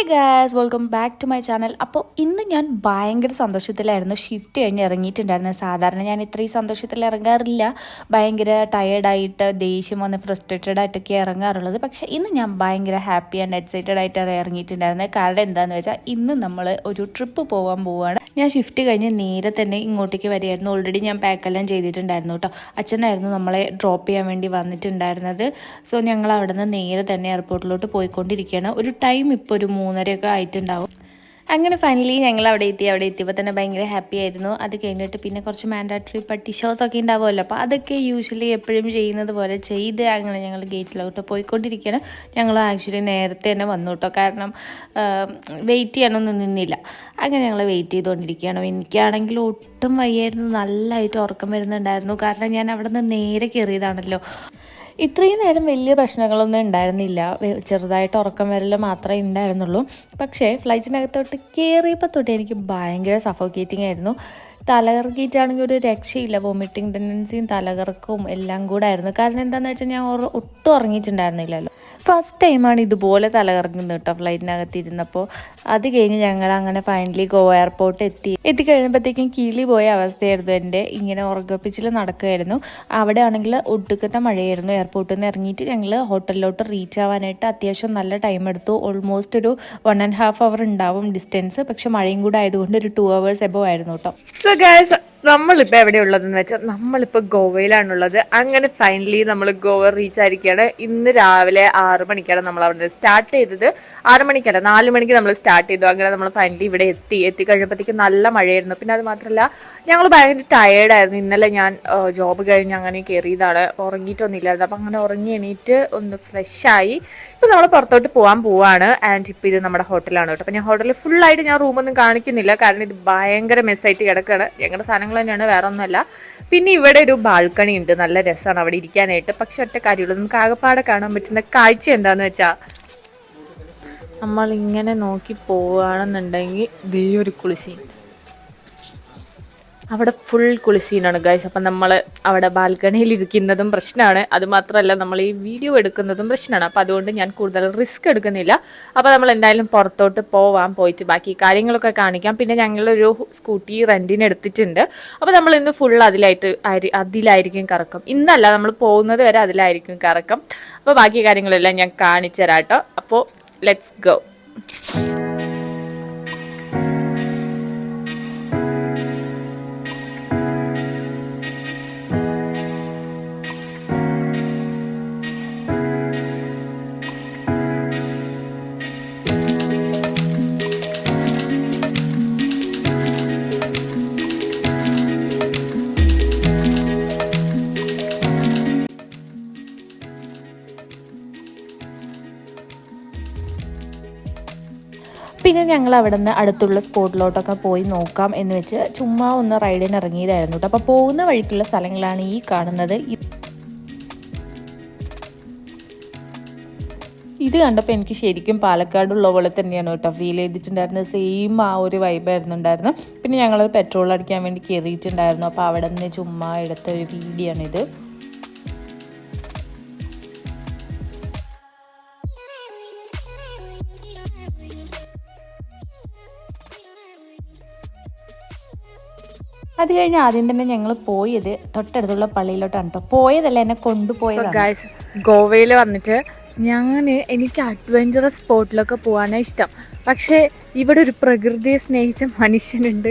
Hey guys welcome back to my channel അപ്പോൾ ഇന്ന് ഞാൻ ഭയങ്കര സന്തോഷത്തിലായിരുന്നു. ഷിഫ്റ്റ് കഴിഞ്ഞ് ഇറങ്ങിയിട്ടുണ്ടായിരുന്നു. സാധാരണ ഞാൻ ഇത്രയും സന്തോഷത്തിൽ ഇറങ്ങാറില്ല. ഭയങ്കര ടയേർഡായിട്ട് ദേഷ്യം വന്ന് ഫ്രസ്ട്രേറ്റഡ് ആയിട്ടൊക്കെ ഇറങ്ങാറുള്ളത്. പക്ഷേ ഇന്ന് ഞാൻ ഭയങ്കര ഹാപ്പി ആൻഡ് എക്സൈറ്റഡ് ആയിട്ട് ഇറങ്ങിയിട്ടുണ്ടായിരുന്നത് കാരണം എന്താണെന്ന് വെച്ചാൽ ഇന്ന് നമ്മൾ ഒരു ട്രിപ്പ് പോകാൻ പോവുകയാണ് ഞാൻ ഷിഫ്റ്റ് കഴിഞ്ഞ് നേരെ തന്നെ ഇങ്ങോട്ടേക്ക് വരികയായിരുന്നു. ഓൾറെഡി ഞാൻ പാക്കെല്ലാം ചെയ്തിട്ടുണ്ടായിരുന്നു കേട്ടോ. അച്ഛനായിരുന്നു നമ്മളെ ഡ്രോപ്പ് ചെയ്യാൻ വേണ്ടി വന്നിട്ടുണ്ടായിരുന്നത്. സോ ഞങ്ങൾ അവിടെ നിന്ന് നേരെ തന്നെ എയർപോർട്ടിലോട്ട് പോയിക്കൊണ്ടിരിക്കുകയാണ്. ഒരു ടൈം ഇപ്പോൾ ഒരു മൂന്നരയൊക്കെ ആയിട്ടുണ്ടാവും. അങ്ങനെ ഫൈനലി ഞങ്ങൾ അവിടെ എത്തി. അവിടെ എത്തിയപ്പോൾ തന്നെ ഭയങ്കര ഹാപ്പി ആയിരുന്നു. അത് കഴിഞ്ഞിട്ട് പിന്നെ കുറച്ച് മാൻഡാറ്ററി പട്ടി ഷോസ് ഒക്കെ ഉണ്ടാവുമല്ലോ. അപ്പോൾ അതൊക്കെ യൂഷ്വലി എപ്പോഴും ചെയ്യുന്നത് പോലെ ചെയ്ത് അങ്ങനെ ഞങ്ങൾ ഗേറ്റിലോട്ട് പോയിക്കൊണ്ടിരിക്കുകയാണ്. ഞങ്ങൾ ആക്ച്വലി നേരത്തെ തന്നെ വന്നു കേട്ടോ കാരണം വെയിറ്റ് ചെയ്യാനൊന്നും നിന്നില്ല. അങ്ങനെ ഞങ്ങൾ വെയിറ്റ് ചെയ്തുകൊണ്ടിരിക്കുകയാണ് എനിക്കാണെങ്കിൽ ഒട്ടും വയ്യായിരുന്നു. നല്ലതായിട്ട് ഉറക്കം വരുന്നുണ്ടായിരുന്നു. കാരണം ഞാൻ അവിടെ നിന്ന് നേരെ കയറിയതാണല്ലോ ഇത്രയും നേരം വലിയ പ്രശ്നങ്ങളൊന്നും ഉണ്ടായിരുന്നില്ല. ചെറുതായിട്ട് ഉറക്കം വരൽ മാത്രമേ ഉണ്ടായിരുന്നുള്ളൂ. പക്ഷേ ഫ്ലൈറ്റിനകത്തോട്ട് കയറിയപ്പോൾ തൊട്ട് എനിക്ക് ഭയങ്കര സഫോക്കേറ്റിംഗ് ആയിരുന്നു. തലകറക്കിയിട്ടാണെങ്കിൽ ഒരു രക്ഷയില്ല. വോമിറ്റിംഗ് ടെൻഡൻസിയും തലകറക്കവും എല്ലാം കൂടെ ആയിരുന്നു. കാരണം എന്താണെന്ന് വെച്ചാൽ ഞാൻ ഒട്ടും ഉറങ്ങിയിട്ടുണ്ടായിരുന്നില്ലല്ലോ. ഫസ്റ്റ് ടൈമാണ് ഇതുപോലെ തലകറങ്ങുന്നത് കേട്ടോ ഫ്ലൈറ്റിനകത്ത് ഇരുന്നപ്പോൾ. അത് കഴിഞ്ഞ് ഞങ്ങൾ അങ്ങനെ ഫൈനലി ഗോവ എയർപോർട്ട് എത്തി. എത്തിക്കഴിഞ്ഞപ്പോഴത്തേക്കും കിളി പോയ അവസ്ഥയായിരുന്നു എന്റെ. ഇങ്ങനെ ഉറക്കപ്പിച്ചിൽ നടക്കുമായിരുന്നു അവിടെ ആണെങ്കിൽ ഒടുക്കത്തെ മഴയായിരുന്നു. എയർപോർട്ടിൽ നിന്ന് ഇറങ്ങിയിട്ട് ഞങ്ങൾ ഹോട്ടലിലോട്ട് റീച്ച് ആവാനായിട്ട് അത്യാവശ്യം നല്ല ടൈം എടുത്തു. ഓൾമോസ്റ്റ് ഒരു വൺ ആൻഡ് ഹാഫ് അവർ ഉണ്ടാവും ഡിസ്റ്റൻസ് പക്ഷെ മഴയും കൂടെ ആയതുകൊണ്ട് ഒരു ടു അവേഴ്സ് എബോ ആയിരുന്നു കേട്ടോ. ഉള്ളതെന്ന് എവിടെയുള്ളതെന്ന് വെച്ചാൽ നമ്മളിപ്പോൾ ഗോവയിലാണുള്ളത്. അങ്ങനെ ഫൈനലി നമ്മൾ ഗോവ റീച്ച് ആയിരിക്കുകയാണ് ഇന്ന് രാവിലെ ആറ് മണിക്കാണ് നമ്മൾ അവിടെ സ്റ്റാർട്ട് ചെയ്തത്. ആറ് മണിക്കല്ല നാല് മണിക്ക് നമ്മൾ സ്റ്റാർട്ട് ചെയ്തു. അങ്ങനെ നമ്മൾ ഫൈനലി ഇവിടെ എത്തി. എത്തി കഴിഞ്ഞപ്പോഴത്തേക്ക് നല്ല മഴയായിരുന്നു. പിന്നെ അത് മാത്രമല്ല ഞങ്ങൾ ഭയങ്കര ടയേർഡായിരുന്നു ഇന്നലെ ഞാൻ ജോബ് കഴിഞ്ഞ് അങ്ങനെ കയറിയതാണ് ഉറങ്ങിയിട്ടൊന്നുമില്ലായിരുന്നു. അപ്പം അങ്ങനെ ഉറങ്ങി എണീറ്റ് ഒന്ന് ഫ്രഷായി ഇപ്പം നമ്മൾ പുറത്തോട്ട് പോകാൻ പോവാണ്. ആൻഡ് ഇപ്പം ഇത് നമ്മുടെ ഹോട്ടലാണ് കേട്ടോ. അപ്പം ഞാൻ ഹോട്ടലിൽ ഫുള്ളായിട്ട് ഞാൻ റൂമൊന്നും കാണിക്കുന്നില്ല. കാരണം ഇത് ഭയങ്കര മെസ്സായിട്ട് കിടക്കുകയാണ് ഞങ്ങളുടെ സാധനങ്ങൾ തന്നെയാണ് വേറെ ഒന്നുമല്ല പിന്നെ ഇവിടെ ഒരു ബാൽക്കണി ഉണ്ട് നല്ല രസമാണ് അവിടെ ഇരിക്കാനായിട്ട്. പക്ഷെ ഒറ്റ കാര്യമുള്ളൂ നമുക്ക് ആകെപ്പാടെ കാണാൻ പറ്റുന്ന കാഴ്ച എന്താന്ന് വെച്ചാ നമ്മൾ ഇങ്ങനെ നോക്കി പോവുകയാണെന്നുണ്ടെങ്കിൽ ദൈവം ഒരു കുളിസീൻ അവിടെ ഫുൾ കുളിസീനാണ് ഗൈസ് അപ്പം നമ്മൾ അവിടെ ബാൽക്കണിയിൽ ഇരിക്കുന്നതും പ്രശ്നമാണ് അതുമാത്രമല്ല നമ്മൾ ഈ വീഡിയോ എടുക്കുന്നതും പ്രശ്നമാണ് അപ്പം അതുകൊണ്ട് ഞാൻ കൂടുതൽ റിസ്ക് എടുക്കുന്നില്ല. അപ്പോൾ നമ്മൾ എന്തായാലും പുറത്തോട്ട് പോവാം പോയിട്ട് ബാക്കി കാര്യങ്ങളൊക്കെ കാണിക്കാം. പിന്നെ ഞങ്ങളൊരു സ്കൂട്ടി റെന്റിന് എടുത്തിട്ടുണ്ട്. അപ്പോൾ നമ്മൾ ഇന്ന് ഫുൾ അതിലായിട്ട് അതിലായിരിക്കും കറക്കം. ഇന്നല്ല നമ്മൾ പോകുന്നത് വരെ അതിലായിരിക്കും കറക്കം. അപ്പോൾ ബാക്കി കാര്യങ്ങളെല്ലാം ഞാൻ കാണിച്ചു തരാം കേട്ടോ അപ്പോൾ ലെറ്റ്സ് ഗോ പിന്നെ ഞങ്ങൾ അവിടെ നിന്ന് അടുത്തുള്ള സ്പോട്ടിലോട്ടൊക്കെ പോയി നോക്കാം എന്ന് വെച്ച് ചുമ്മാ ഒന്ന് റൈഡിന് ഇറങ്ങിയതായിരുന്നു കേട്ടോ. അപ്പോൾ പോകുന്ന വഴിക്കുള്ള സ്ഥലങ്ങളാണ് ഈ കാണുന്നത്. ഇത് കണ്ടപ്പോൾ എനിക്ക് ശരിക്കും പാലക്കാടുള്ള പോലെ തന്നെയാണ് കേട്ടോ ഫീൽ ചെയ്തിട്ടുണ്ടായിരുന്നത്. സെയിം ആ ഒരു വൈബായിരുന്നു ഉണ്ടായിരുന്നു പിന്നെ ഞങ്ങൾ പെട്രോൾ അടിക്കാൻ വേണ്ടി കയറിയിട്ടുണ്ടായിരുന്നു അപ്പോൾ അവിടെ നിന്ന് ചുമ്മാ എടുത്ത ഒരു വീഡിയോ ആണിത്. അത് കഴിഞ്ഞ് ആദ്യം തന്നെ ഞങ്ങൾ പോയത് തൊട്ടടുത്തുള്ള പള്ളിയിലോട്ടാണ് കേട്ടോ പോയതല്ല എന്നെ കൊണ്ടുപോയത് ഗായ്സ് ഗോവയിൽ വന്നിട്ട് ഞാൻ എനിക്ക് അഡ്വഞ്ചറസ് സ്പോട്ടിലൊക്കെ പോകാനാണ് ഇഷ്ടം. പക്ഷേ ഇവിടെ ഒരു പ്രകൃതിയെ സ്നേഹിച്ച മനുഷ്യനുണ്ട്.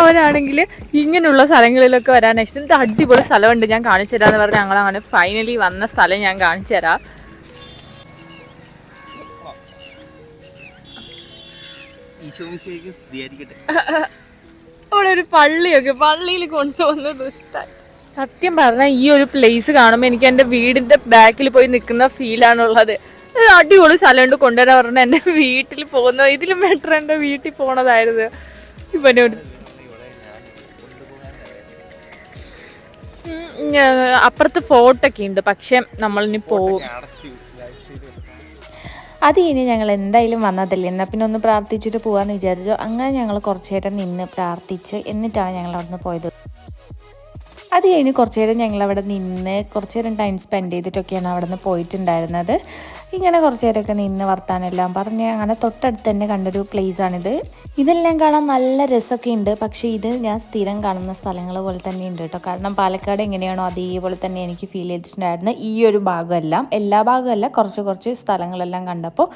അവനാണെങ്കിൽ ഇങ്ങനെയുള്ള സ്ഥലങ്ങളിലൊക്കെ വരാനാണ് ഇഷ്ടം. ഇത് അടിപൊളി സ്ഥലമുണ്ട് ഞാൻ കാണിച്ചു തരാമെന്ന് പറഞ്ഞ് ഞങ്ങൾ അങ്ങനെ ഫൈനലി വന്ന സ്ഥലം ഞാൻ കാണിച്ചു തരാം. സ്തുതിയായിരിക്കട്ടെ. അവിടെ ഒരു പള്ളിയൊക്കെ പള്ളിയിൽ കൊണ്ടുവന്ന ദുഷ്ടായി സത്യം പറഞ്ഞാൽ ഈ ഒരു പ്ലേസ് കാണുമ്പോൾ എനിക്ക് എന്റെ വീടിന്റെ ബാക്കിൽ പോയി നിൽക്കുന്ന ഫീലാണുള്ളത് അടിപൊളി സ്ഥലമുണ്ട് കൊണ്ടുവരാൻ പറഞ്ഞാൽ എന്റെ വീട്ടിൽ പോകുന്ന ഇതിലും ബെറ്റർ എന്റെ വീട്ടിൽ പോണതായിരുന്നു. ഇവനോട് അപ്പുറത്ത് ഫോർട്ടൊക്കെ ഉണ്ട് പക്ഷെ നമ്മളിനി പോകും അടച്ചു അത് ഇനി ഞങ്ങൾ എന്തായാലും വന്നതല്ലേ. എന്നാൽ പിന്നെ ഒന്ന് പ്രാർത്ഥിച്ചിട്ട് പോകാമെന്ന് വിചാരിച്ചു. അങ്ങനെ ഞങ്ങൾ കുറച്ച് നേരം നിന്ന് പ്രാർത്ഥിച്ച് എന്നിട്ടാണ് ഞങ്ങൾ അവിടുന്ന് പോയത്. അത് കഴിഞ്ഞ് കുറച്ച് നേരം ഞങ്ങൾ അവിടെ നിന്ന് കുറച്ച് നേരം ടൈം സ്പെൻഡ് ചെയ്തിട്ടൊക്കെയാണ് അവിടെ നിന്ന് പോയിട്ടുണ്ടായിരുന്നത്. ഇങ്ങനെ കുറച്ച് നേരമൊക്കെ നിന്ന് വർത്താനെല്ലാം പറഞ്ഞ് അങ്ങനെ തൊട്ടടുത്ത് തന്നെ കണ്ടൊരു പ്ലേസാണിത് ഇതെല്ലാം കാണാൻ നല്ല രസമൊക്കെ ഉണ്ട്. പക്ഷേ ഇത് ഞാൻ സ്ഥിരം കാണുന്ന സ്ഥലങ്ങൾ പോലെ തന്നെ ഉണ്ട് കേട്ടോ. കാരണം പാലക്കാട് എങ്ങനെയാണോ അതേപോലെ തന്നെ എനിക്ക് ഫീൽ ചെയ്തിട്ടുണ്ടായിരുന്നു ഈ ഒരു ഭാഗമെല്ലാം. എല്ലാ ഭാഗമല്ല കുറച്ച് കുറച്ച് സ്ഥലങ്ങളെല്ലാം കണ്ടപ്പോൾ.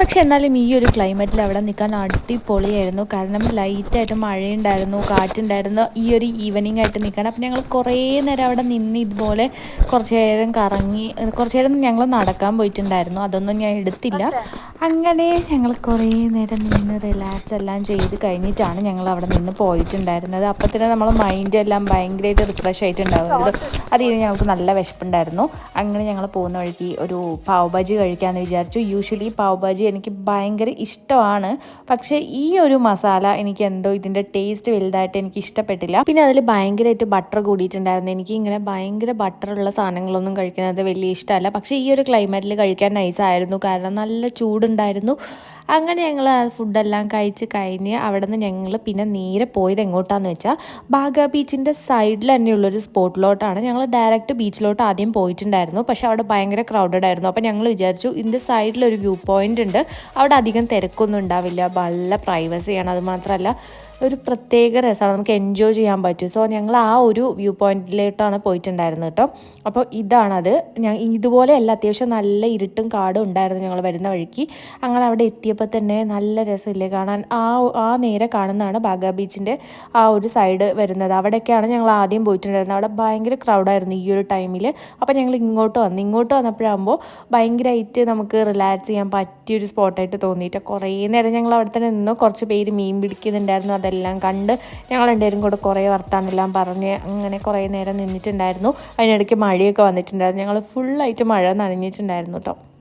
പക്ഷെ എന്നാലും ഈ ഒരു ക്ലൈമറ്റിൽ അവിടെ നിൽക്കാൻ അടിപൊളിയായിരുന്നു. കാരണം ലൈറ്റായിട്ട് മഴയുണ്ടായിരുന്നു കാറ്റുണ്ടായിരുന്നു ഈ ഒരു ഈവനിങ് ആയിട്ട് നിൽക്കാൻ. അപ്പം ഞങ്ങൾ കുറേ നേരം അവിടെ നിന്ന് ഇതുപോലെ കുറച്ച് നേരം കറങ്ങി കുറച്ച് നേരം ഞങ്ങൾ നടക്കാൻ പോയിട്ടുണ്ടായിരുന്നു. അതൊന്നും ഞാൻ എടുത്തില്ല. അങ്ങനെ ഞങ്ങൾ കുറേ നേരം നിന്ന് റിലാക്സ് എല്ലാം ചെയ്ത് കഴിഞ്ഞിട്ടാണ് ഞങ്ങൾ അവിടെ നിന്ന് പോയിട്ടുണ്ടായിരുന്നത്. അപ്പം തന്നെ നമ്മളെ മൈൻഡ് എല്ലാം ഭയങ്കരമായിട്ട് റിഫ്രഷ് ആയിട്ടുണ്ടാവുന്നത്. അത് കഴിഞ്ഞ് ഞങ്ങൾക്ക് നല്ല വിശപ്പുണ്ടായിരുന്നു. അങ്ങനെ ഞങ്ങൾ പോകുന്ന വഴിക്ക് ഒരു പാവ് ഭാജി കഴിക്കാമെന്ന് വിചാരിച്ചു. യൂഷ്വലി പാവ് ഭാജി എനിക്ക് ഭയങ്കര ഇഷ്ടമാണ്. പക്ഷേ ഈ ഒരു മസാല എനിക്ക് എന്തോ ഇതിന്റെ ടേസ്റ്റ് വലുതായിട്ട് എനിക്ക് ഇഷ്ടപ്പെട്ടില്ല. പിന്നെ അതിൽ ഭയങ്കരമായിട്ട് ബട്ടർ കൂടിയിട്ടുണ്ടായിരുന്നു. എനിക്ക് ഇങ്ങനെ ഭയങ്കര ബട്ടറുള്ള സാധനങ്ങളൊന്നും കഴിക്കുന്നത് വലിയ ഇഷ്ടമല്ല. പക്ഷേ ഈ ഒരു ക്ലൈമറ്റിൽ കഴിക്കാൻ നൈസായിരുന്നു കാരണം നല്ല ചൂടുണ്ടായിരുന്നു. അങ്ങനെ ഞങ്ങൾ ആ ഫുഡെല്ലാം കഴിച്ച് കഴിഞ്ഞ് അവിടെ നിന്ന് ഞങ്ങൾ പിന്നെ നേരെ പോയത് എങ്ങോട്ടാന്ന് വെച്ചാൽ ബാഗ ബീച്ചിന്റെ സൈഡിൽ തന്നെയുള്ളൊരു സ്പോട്ടിലോട്ടാണ് ഞങ്ങൾ ഡയറക്റ്റ് ബീച്ചിലോട്ട് ആദ്യം പോയിട്ടുണ്ടായിരുന്നു. പക്ഷേ അവിടെ ഭയങ്കര ക്രൗഡഡ് ആയിരുന്നു. അപ്പോൾ ഞങ്ങൾ വിചാരിച്ചു ഇതിന്റെ സൈഡിലൊരു വ്യൂ പോയിന്റ് ഉണ്ട്. അവിടെ അധികം തിരക്കൊന്നും ഉണ്ടാവില്ല. നല്ല പ്രൈവസിയാണ് അത് മാത്രമല്ല ഒരു പ്രത്യേക രസമാണ് നമുക്ക് എൻജോയ് ചെയ്യാൻ പറ്റും. സോ ഞങ്ങൾ ആ ഒരു വ്യൂ പോയിന്റിലോട്ടാണ് പോയിട്ടുണ്ടായിരുന്നത് കേട്ടോ. അപ്പോൾ ഇതാണത്. ഞാൻ ഇതുപോലെയല്ല. അത്യാവശ്യം നല്ല ഇരുട്ടും കാടും ഉണ്ടായിരുന്നു ഞങ്ങൾ വരുന്ന വഴിക്ക്. അങ്ങനെ അവിടെ എത്തിയപ്പോൾ തന്നെ നല്ല രസമില്ലേ കാണാൻ. ആ ആ നേരെ കാണുന്നതാണ് ബാഗ ബീച്ചിന്റെ ആ ഒരു സൈഡ് വരുന്നത്. അവിടെയൊക്കെയാണ് ഞങ്ങൾ ആദ്യം പോയിട്ടുണ്ടായിരുന്നത്. അവിടെ ഭയങ്കര ക്രൗഡായിരുന്നു ഈ ഒരു ടൈമിൽ അപ്പോൾ ഞങ്ങൾ ഇങ്ങോട്ട് വന്നു ഇങ്ങോട്ട് വന്നപ്പോഴാകുമ്പോൾ ഭയങ്കരമായിട്ട് നമുക്ക് റിലാക്സ് ചെയ്യാൻ പറ്റിയൊരു സ്പോട്ടായിട്ട് തോന്നിയിട്ട്. കുറേ നേരം ഞങ്ങൾ അവിടെ തന്നെ നിന്നു. കുറച്ച് പേര് മീൻ പിടിക്കുന്നുണ്ടായിരുന്നു. അതെല്ലാം കണ്ട് ഞങ്ങൾ രണ്ടുപേരും കൂടെ കുറേ വർത്താനെല്ലാം പറഞ്ഞ് അങ്ങനെ കുറേ നേരം നിന്നിട്ടുണ്ടായിരുന്നു. അതിനിടയ്ക്ക് മഴയൊക്കെ വന്നിട്ടുണ്ടായിരുന്നു. ഞങ്ങൾ ഫുള്ളായിട്ട് മഴ നനഞ്ഞിട്ടുണ്ടായിരുന്നു കേട്ടോ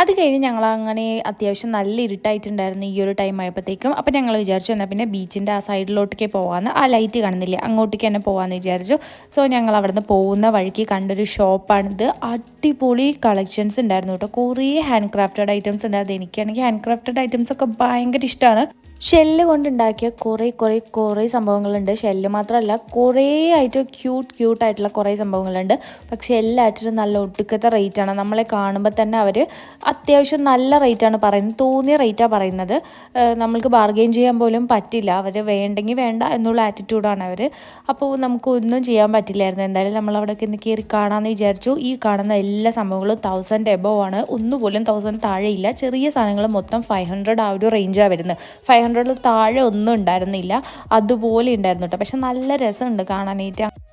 അത് കഴിഞ്ഞ് ഞങ്ങൾ അങ്ങനെ അത്യാവശ്യം നല്ല ഇരുട്ടായിട്ടുണ്ടായിരുന്നു ഈ ഒരു ടൈം ആയപ്പോഴത്തേക്കും അപ്പോൾ ഞങ്ങൾ വിചാരിച്ചു എന്നാൽ പിന്നെ ബീച്ചിന്റെ ആ സൈഡിലോട്ടേക്ക് പോകാമെന്ന് ആ ലൈറ്റ് കാണുന്നില്ലേ. അങ്ങോട്ടേക്ക് തന്നെ പോകാമെന്ന് വിചാരിച്ചു. സോ ഞങ്ങൾ അവിടുന്ന് പോകുന്ന വഴിക്ക് കണ്ടൊരു ഷോപ്പാണിത് അടിപൊളി കളക്ഷൻസ് ഉണ്ടായിരുന്നു കേട്ടോ. കുറേ ഹാൻഡ് ക്രാഫ്റ്റഡ് ഐറ്റംസ് ഉണ്ടായിരുന്നു. എനിക്കാണെങ്കിൽ ഹാൻഡ് ക്രാഫ്റ്റഡ് ഐറ്റംസ് ഒക്കെ ഭയങ്കര ഇഷ്ടമാണ് ഷെല്ല് കൊണ്ടുണ്ടാക്കിയ കുറേ കുറേ കുറേ സംഭവങ്ങളുണ്ട്. ഷെല്ല് മാത്രമല്ല കുറേ ആയിട്ട് ക്യൂട്ട് ക്യൂട്ട് ആയിട്ടുള്ള കുറേ സംഭവങ്ങളുണ്ട്. പക്ഷേ എല്ലാറ്റിനും നല്ല ഒടുക്കത്തെ റേറ്റാണ് നമ്മളെ കാണുമ്പോൾ തന്നെ അവർ അത്യാവശ്യം നല്ല റേറ്റാണ് പറയുന്നത്. തോന്നിയ റേറ്റാണ് പറയുന്നത്. നമ്മൾക്ക് ബാർഗെയിൻ ചെയ്യാൻ പോലും പറ്റില്ല. അവർ വേണ്ടെങ്കിൽ വേണ്ട എന്നുള്ള ആറ്റിറ്റ്യൂഡാണ് അവർ അപ്പോൾ നമുക്ക് ഒന്നും ചെയ്യാൻ പറ്റില്ലായിരുന്നു. എന്തായാലും നമ്മളവിടെ ഇന്ന് കയറി കാണാമെന്ന് വിചാരിച്ചു. ഈ കാണുന്ന എല്ലാ സംഭവങ്ങളും തൗസൻഡ് എബോ ആണ്. ഒന്നുപോലും തൗസൻഡ് താഴെയില്ല. ചെറിയ സാധനങ്ങൾ മൊത്തം ഫൈവ് ഹൺഡ്രഡ് ആ ഒരു റേഞ്ചാണ് വരുന്നത്. ഫൈവ് ഹൺഡ്രഡിൽ താഴെ ഒന്നും ഉണ്ടായിരുന്നില്ല. അതുപോലെ ഉണ്ടായിരുന്നു കേട്ടോ. പക്ഷെ നല്ല രസമുണ്ട് കാണാനായിട്ട്.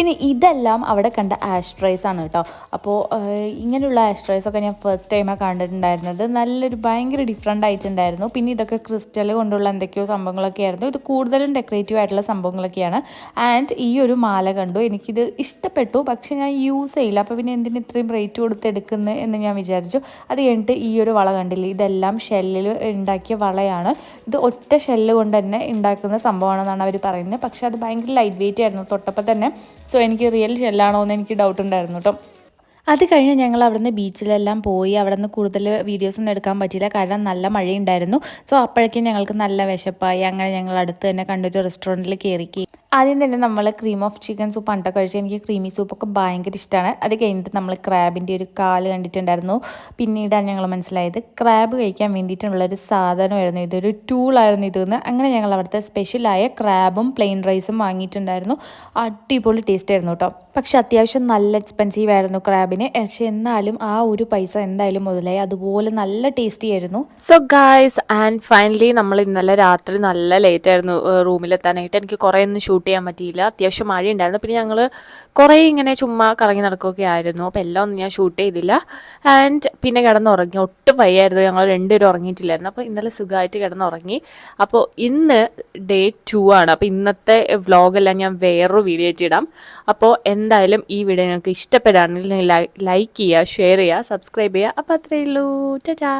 പിന്നെ ഇതെല്ലാം അവിടെ കണ്ട ആസ്ട്രൈസ് ആണ് കേട്ടോ അപ്പോൾ ഇങ്ങനെയുള്ള ആസ്ട്രൈസ് ഒക്കെ ഞാൻ ഫസ്റ്റ് ടൈമാണ് കണ്ടിട്ടുണ്ടായിരുന്നത്. നല്ലൊരു ഭയങ്കര ഡിഫറെന്റ് ആയിട്ടുണ്ടായിരുന്നു. പിന്നെ ഇതൊക്കെ ക്രിസ്റ്റൽ കൊണ്ടുള്ള എന്തൊക്കെയോ സംഭവങ്ങളൊക്കെ ആയിരുന്നു. ഇത് കൂടുതലും ഡെക്കറേറ്റീവ് ആയിട്ടുള്ള സംഭവങ്ങളൊക്കെയാണ്. ആൻഡ് ഈ ഒരു മാല കണ്ടു. എനിക്കിത് ഇഷ്ടപ്പെട്ടു. പക്ഷേ ഞാൻ യൂസ് ചെയ്യില്ല. അപ്പോൾ പിന്നെ എന്തിന് ഇത്രയും റേറ്റ് കൊടുത്ത് എടുക്കുന്നത് എന്ന് ഞാൻ വിചാരിച്ചു. അത് കഴിഞ്ഞിട്ട് ഈ ഒരു വള കണ്ടില്ലേ? ഇതെല്ലാം ഷെല്ലിൽ ഉണ്ടാക്കിയ വളയാണ്. ഇത് ഒറ്റ ഷെല്ല് കൊണ്ട് തന്നെ ഉണ്ടാക്കുന്ന സംഭവമാണെന്നാണ് അവർ പറയുന്നത്. പക്ഷേ അത് ഭയങ്കര ലൈറ്റ് വെയിറ്റ് ആയിരുന്നു. തൊട്ടപ്പോൾ തന്നെ സോ എനിക്ക് റിയൽ ഷെല്ലാണോ എന്ന് എനിക്ക് ഡൗട്ട് ഉണ്ടായിരുന്നു കേട്ടോ അത് കഴിഞ്ഞ് ഞങ്ങൾ അവിടുന്ന് ബീച്ചിലെല്ലാം പോയി. അവിടെ നിന്ന് കൂടുതൽ വീഡിയോസൊന്നും എടുക്കാൻ പറ്റിയില്ല. കാരണം നല്ല മഴയുണ്ടായിരുന്നു. സോ അപ്പോഴേക്കും ഞങ്ങൾക്ക് നല്ല വിശപ്പായി. അങ്ങനെ ഞങ്ങൾ അടുത്ത് തന്നെ കണ്ടൊരു റെസ്റ്റോറന്റിൽ കയറി ആദ്യം തന്നെ നമ്മൾ ക്രീം ഓഫ് ചിക്കൻ സൂപ്പ് പണ്ടൊക്കെ കഴിച്ചു എനിക്ക് ക്രീമി സൂപ്പൊക്കെ ഭയങ്കര ഇഷ്ടമാണ് അത് കഴിഞ്ഞിട്ട് നമ്മൾ ക്രാബിന്റെ ഒരു കാൽ കണ്ടിട്ടുണ്ടായിരുന്നു. പിന്നീടാണ് ഞങ്ങൾ മനസ്സിലായത് ക്രാബ് കഴിക്കാൻ വേണ്ടിയിട്ടുള്ള ഒരു സാധനമായിരുന്നു. ഇതൊരു ടൂളായിരുന്നു ഇതെന്ന്. അങ്ങനെ ഞങ്ങൾ അവിടുത്തെ സ്പെഷ്യലായ ക്രാബും പ്ലെയിൻ റൈസും വാങ്ങിയിട്ടുണ്ടായിരുന്നു. അടിപൊളി ടേസ്റ്റ് ആയിരുന്നു കേട്ടോ പക്ഷെ അത്യാവശ്യം നല്ല എക്സ്പെൻസീവ് ആയിരുന്നു ക്രാബിന് പക്ഷെ എന്നാലും ആ ഒരു പൈസ എന്തായാലും മുതലായി. അതുപോലെ നല്ല ടേസ്റ്റി ആയിരുന്നു. സോ ഗായ്സ് ആൻഡ് ഫൈനലി നമ്മൾ ഇന്നലെ രാത്രി നല്ല ലേറ്റ് ആയിരുന്നു റൂമിലെത്താനായിട്ട് എനിക്ക് കുറേ ഒന്ന് ഷൂട്ട് ചെയ്യാൻ പറ്റിയില്ല. അത്യാവശ്യം മഴ ഉണ്ടായിരുന്നു പിന്നെ ഞങ്ങൾ കുറേ ഇങ്ങനെ ചുമ്മാ കറങ്ങി നടക്കുകയൊക്കെ ആയിരുന്നു. അപ്പോൾ എല്ലാം ഒന്നും ഞാൻ ഷൂട്ട് ചെയ്തില്ല. ആൻഡ് പിന്നെ കിടന്നുറങ്ങി. ഒട്ടും വയ്യായിരുന്നു. ഞങ്ങൾ രണ്ടുപേരും ഉറങ്ങിയിട്ടില്ലായിരുന്നു. അപ്പോൾ ഇന്നലെ സുഖമായിട്ട് കിടന്നുറങ്ങി. അപ്പോൾ ഇന്ന് ഡേ ടു ആണ്. അപ്പോൾ ഇന്നത്തെ വ്ലോഗെല്ലാം ഞാൻ വേറൊരു വീഡിയോ ഇട്ടിടാം ഇടാം. അപ്പോൾ എന്തായാലും ഈ വീഡിയോ നിങ്ങൾക്ക് ഇഷ്ടപ്പെടുകയാണെങ്കിൽ ലൈക്ക് ചെയ്യുക ഷെയർ ചെയ്യുക സബ്സ്ക്രൈബ് ചെയ്യുക. അപ്പോൾ അത്രയേ ഉള്ളൂ. ടാ.